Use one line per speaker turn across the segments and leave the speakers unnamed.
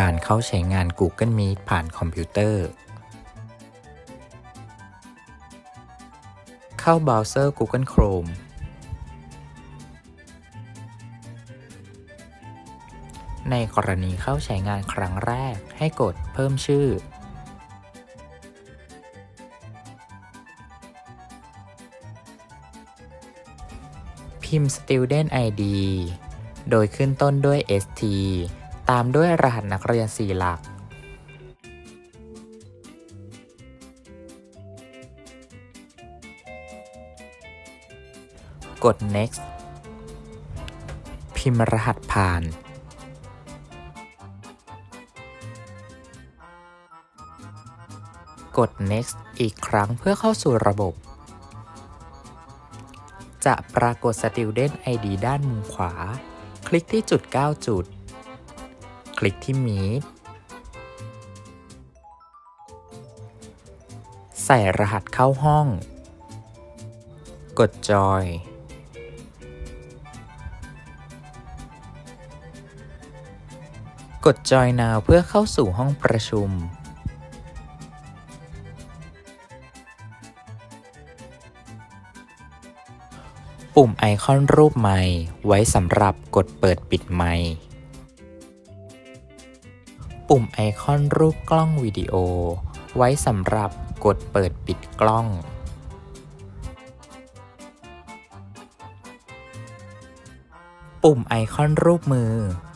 การเข้าใช้งาน Google Meet ผ่านคอมพิวเตอร์ เข้าเบราว์เซอร์ Google Chrome ในกรณีเข้าใช้งานครั้งแรกให้กดเพิ่มชื่อ พิมพ์ Student ID โดยขึ้นต้นด้วย ST ตามด้วยรหัสนักเรียน 4 หลัก กด next พิมพ์รหัสผ่าน กด next อีกครั้งเพื่อเข้าสู่ระบบ จะปรากฏ Student ID ด้านมุมขวา คลิกที่จุด 9 จุด คลิกที่ Meet ใส่รหัสเข้าห้อง กด Join กด Join Now เพื่อเข้าสู่ห้องประชุมปุ่มไอคอนรูปไมค์ไว้สำหรับกดเปิดปิดไมค์ ปุ่มไอคอนรูปกล้องวิดีโอ ไว้สำหรับกดเปิดปิดกล้อง ปุ่มไอคอนรูปมือ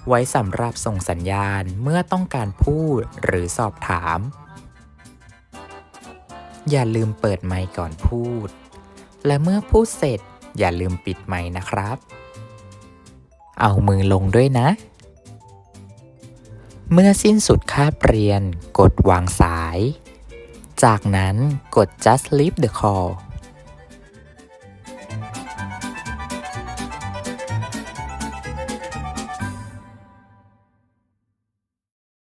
ไว้สำหรับส่งสัญญาณเมื่อต้องการพูดหรือสอบถาม อย่าลืมเปิดไมค์ก่อนพูด และเมื่อพูดเสร็จอย่าลืมปิดไมค์นะครับ เอามือลงด้วยนะ เมื่อสิ้นสุดคาบเรียน กดวางสาย จากนั้นกด just leave the call